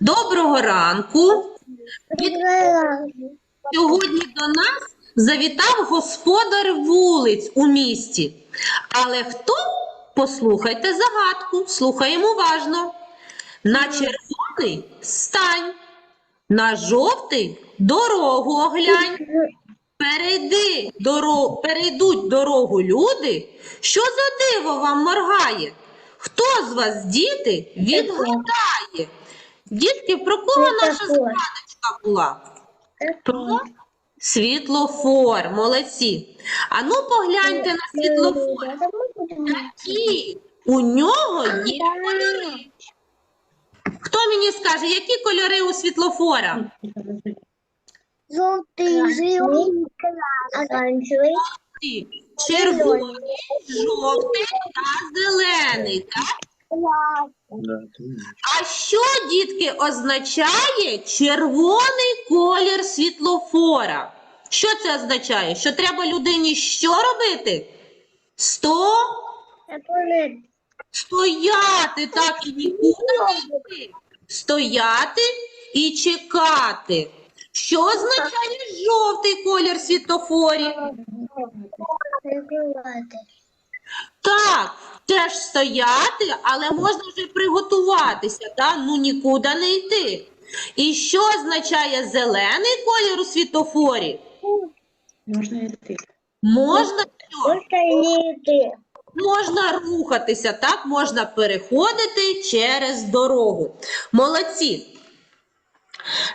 Доброго ранку. Сьогодні до нас завітав господар вулиць у місті. Але хто? Послухайте загадку, слухаємо уважно. На червоний стань, на жовтий дорогу оглянь. Перейди дорогу, перейдуть дорогу люди. Що за диво вам моргає? Хто з вас, діти, відгадає? Дітки, про кого наша Світлофор. загадочка була? Про світлофор, молодці. А ну погляньте на світлофор. Які у нього є кольори. Хто мені скаже, які кольори у світлофора? Желтый, зеленый, оранжевый, Ці Червоний, жовтий та зелений. Так? А що, дітки, означає червоний колір світлофора? Що це означає? Що треба людині що робити? Сто стояти, так і нікуди не йти. Стояти і чекати. Що означає жовтий колір світлофорів? закрывает. Так, теж стояти, але можна вже приготуватися, та? ну нікуди не йти. І що означає зелений колір у світлофорі? Можна йти. Можна не ты. Можна рухатися, так? Можна переходити через дорогу. Молодці.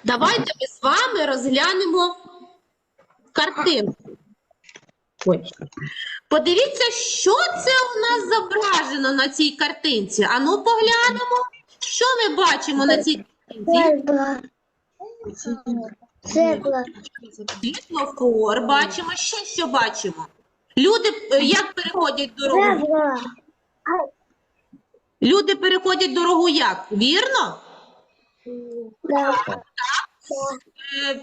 Давайте ми з вами розглянемо картинку. Ой. Подивіться, що це у нас зображено на цій картинці. Ану, поглянемо, що ми бачимо на цій картинці. Зебра. Світлофор бачимо, ще що бачимо. Люди е, як переходять дорогу? Люди переходять дорогу як? Вірно? Да. Е,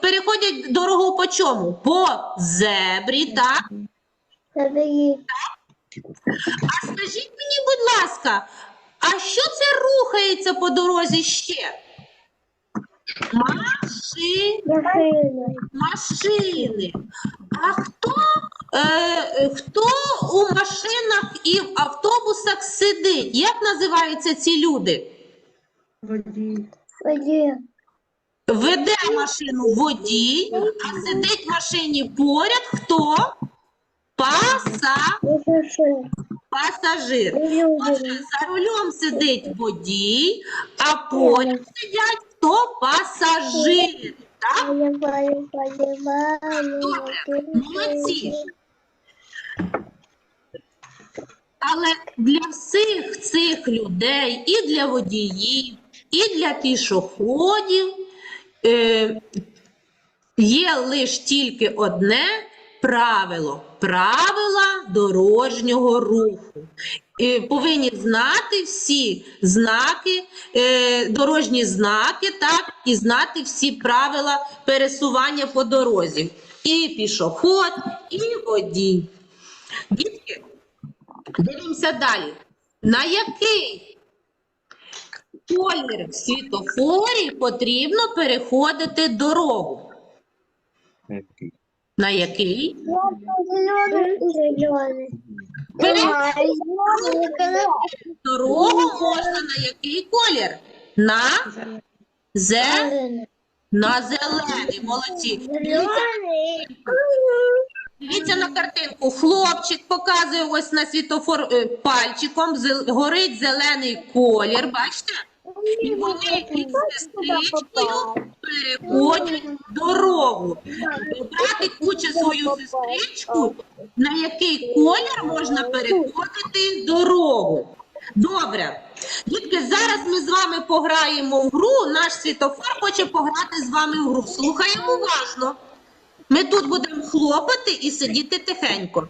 Переходять дорогу по чому? По зебрі, так? Забери. А скажіть мені, будь ласка, а що це рухається по дорозі ще? Машини. Машини. А хто, е, хто у машинах і в автобусах сидить? Як називаються ці люди? Водій. Води. Веде машину водій, а сидить в машині поряд хто? Паса, пасажир. Отже, за рулем сидить водій, а поряд сидять хто? Пасажири. Так? Добре, молодці. Але для всіх цих людей, і для водіїв, і для пішоходів е, є лише тільки одне правило правила дорожнього руху. Повинні знати всі знаки, е, дорожні знаки, так, і знати всі правила пересування по дорозі. І пішоход, і водій. Дітки, дивимося далі. На який колір в світофорі потрібно переходити дорогу? На який? Зеленый. Зеленый. Дорогу можна на який колір? На зе, Зеленый. на зелений. Молодці. Дивіться, Зеленый. дивіться на картинку. Хлопчик показує ось на світофор е, пальчиком. зе- Горить зелений колір. Бачите? І вони із сестричкою переходять дорогу. Обрати кучу свою сестричку, на який колір можна переходити дорогу. Добре. Дітки, зараз ми з вами пограємо в гру. Наш світофор хоче пограти з вами в гру. Слухаємо уважно. Ми тут будемо хлопати і сидіти тихенько.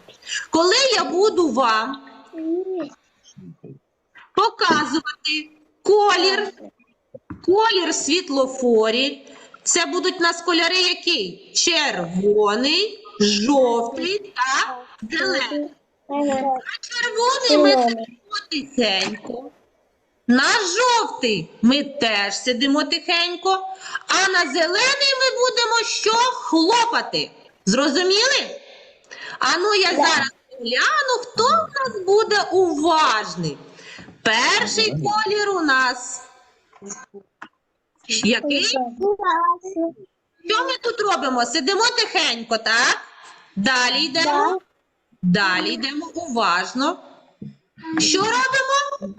Коли я буду вам показувати колір, колір світлофорі. Це будуть у нас кольори які? Червоний, жовтий та зелений. На червоний ми сидимо тихенько. На жовтий ми теж сидимо тихенько, а на зелений ми будемо що хлопати. Зрозуміли? Ану, я зараз гляну, хто в нас буде уважний. Перший колір у нас. Який? Що ми тут робимо? Сидимо тихенько, так? Далі йдемо. Далі йдемо уважно. Що робимо?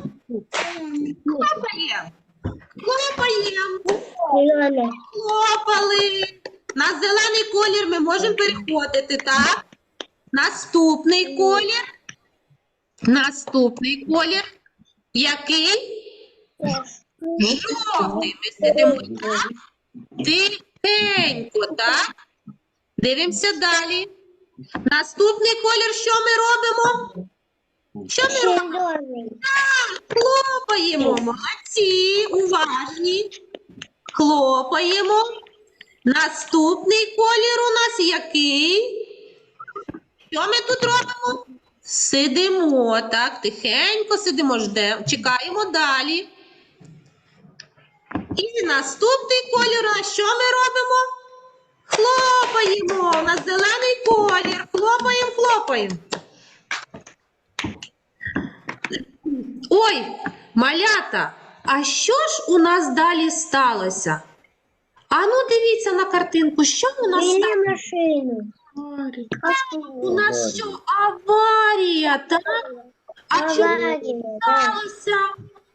Хлопаємо. Хлопаємо. Хлопали. На зелений колір ми можемо переходити, так? Наступний колір. Наступний колір. Який? Жовтий. Ми сидимо так? Тихенько, так? Дивимося далі. Наступний колір, що ми робимо? Що ми робимо? Зеленый. Хлопаємо. Молодці, уважні. Хлопаємо. Наступний колір у нас який? Що ми тут робимо? Сидимо, так, тихенько сидимо, ждемо, чекаємо далі. І наступний колір, у нас що ми робимо? Хлопаємо. У нас зелений колір. Хлопаємо, хлопаємо. Ой, малята, а що ж у нас далі сталося? Ану, дивіться на картинку, що у нас сталося? Бери машину. У нас що аварія, так? А чому Авария, сталося?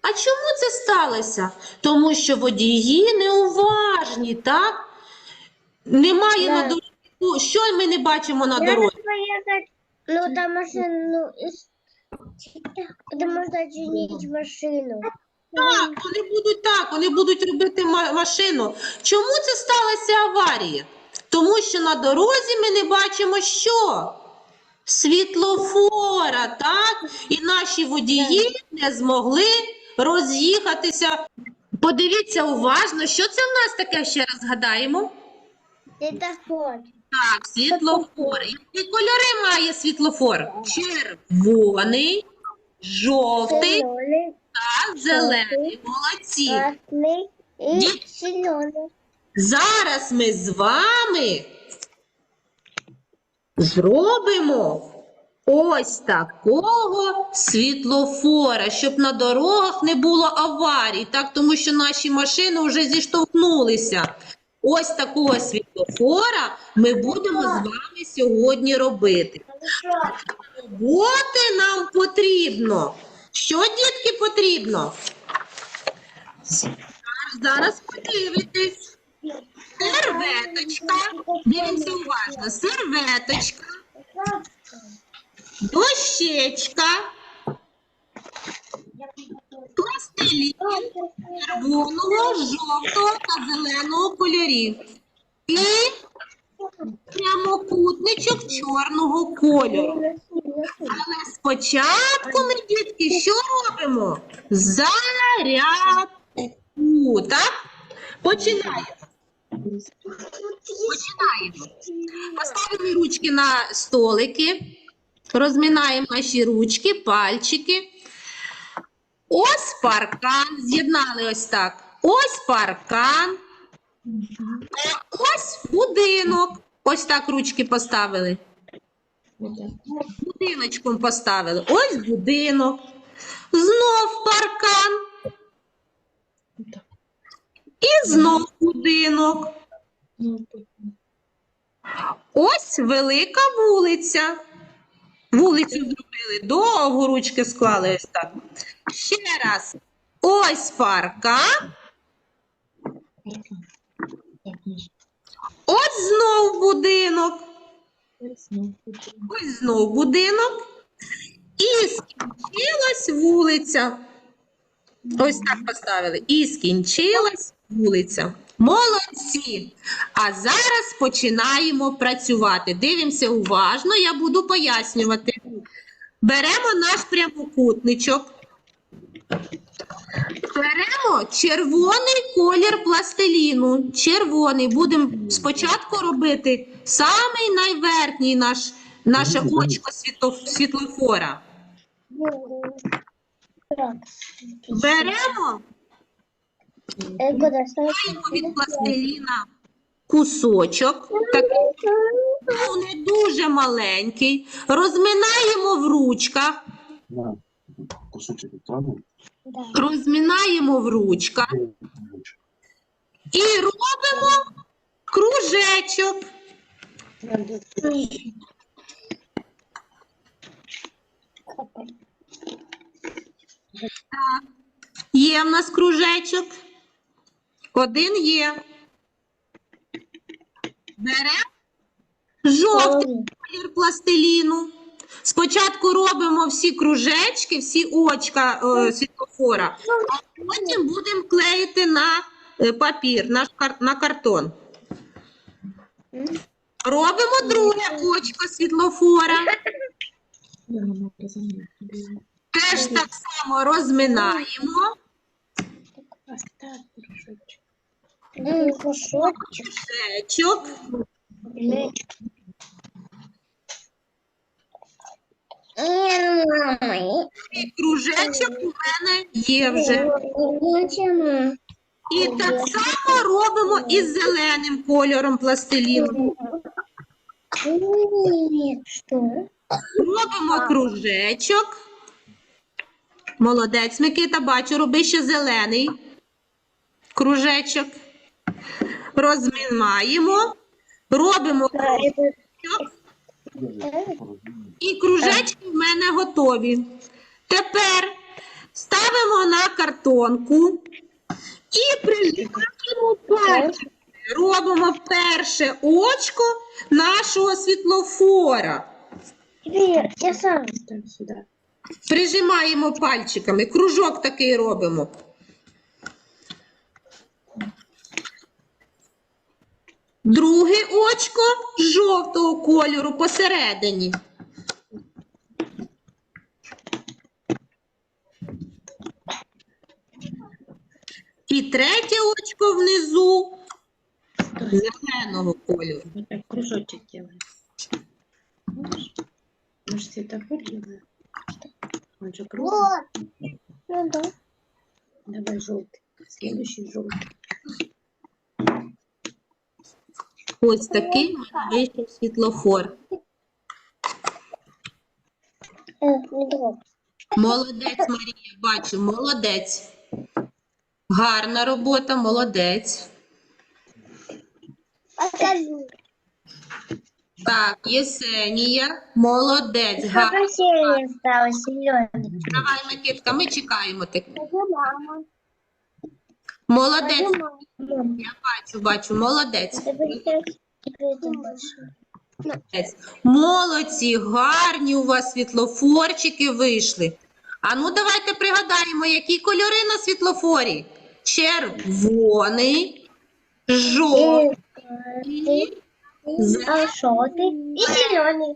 А чому це сталося? Тому що водії неуважні, так? Немає на дорозі. Ну, Що ми не бачимо на дорозі? ну, там машину, из- это можно чинить машину. Так, вони будуть так, вони будуть робити машину. Чому це сталася аварія? Тому що на дорозі ми не бачимо що? Світлофора, так? І наші водії не змогли роз'їхатися. Подивіться уважно, що це в нас таке ще раз згадаємо? Это ход. Так, світлофор. Які кольори має світлофор? Червоний, жовтий Зеленый, та зелений. Молодці. красный и Ди- зеленый. Зараз ми з вами зробимо ось такого світлофора, щоб на дорогах не було аварій, так, тому що наші машини вже зіштовхнулися. Ось такого світлофора ми будемо з вами сьогодні робити. Роботи нам потрібно. Що, дітки, потрібно? Зараз подивитесь. Серветочка. Дивимося уважно. Серветочка, дощечка, пластилін червоного, жовтого та зеленого кольорів. І прямокутничок чорного кольору. Але спочатку ми, дітки, що робимо? Зарядку, так? Починаємо. Починаємо. Поставили ручки на столики, розминаємо наші ручки, пальчики. Ось паркан. З'єднали ось так. Ось паркан. Ось будинок. Ось так ручки поставили. Будиночком поставили. Ось будинок. Знов паркан. І знов будинок. Ось велика вулиця. Вулицю зробили, довго ручки склали ось так. Ще раз. Ось паркан, ось знов будинок, ось знов будинок. І скінчилась вулиця. Ось так поставили. І скінчилась вулиця. Молодці! А зараз починаємо працювати. Дивимося уважно, я буду пояснювати. Беремо наш прямокутничок. Беремо червоний колір пластиліну. Червоний. Будемо спочатку робити самий найверхній наш, наше очко світло- світлофора. Беремо маємо від пластиліна кусочок, такий ну, не дуже маленький, розминаємо в ручках, розминаємо в ручках. І робимо кружечок. Є в нас кружечок. Один є. Беремо жовтий колір пластиліну. Спочатку робимо всі кружечки, всі очка е, світлофора, а потім будемо клеїти на е, папір, на, на картон. Робимо друге очко світлофора. Теж так само розминаємо. Мама, І кружечок у мене є вже. І так само робимо із зеленим кольором пластиліну. Робимо кружечок. Молодець, Микита, бачу, роби ще зелений кружечок. Розминаємо, робимо кружечок. І кружечки в мене готові. Тепер ставимо на картонку і приліпаємо пальчики. Робимо перше очко нашого світлофора. Я сам. Сюда. Прижимаємо пальчиками, кружок такий робимо. Друге очко жовтого кольору посередині. І третє очко внизу зеленого кольору. Так кружочек делаем. Может, светофор делаем? Он же круглый. Вот. Ну да. Давай желтый. Следующий желтый. Ось такий в мене вийшов світлофор. Е, не дроб. Молодець, Марія, бачу, молодець. Гарна робота, молодець. Покажи. Так, Єсенія, молодець, гарна. Какая серия осталась? Зеленый. Давай, Микитка, ми чекаємо тебе. Где мама? Молодець, Где мама? я бачу, бачу, молодець. Это будет это больше. молодець. Молодці, гарні у вас світлофорчики вийшли. А ну давайте пригадаємо, які кольори на світлофорі. Червоний, жовтий. А желтый и зеленый.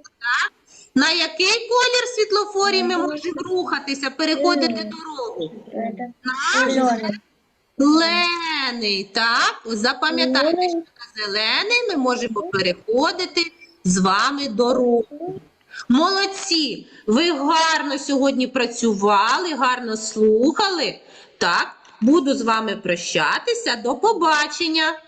На який колір світлофорі ми можемо рухатися, переходити дорогу? Это На зеленый. зелений, так? Запам'ятайте, що на зелений ми можемо переходити з вами дорогу. Молодці! Ви гарно сьогодні працювали, гарно слухали. Так, буду з вами прощатися. До побачення.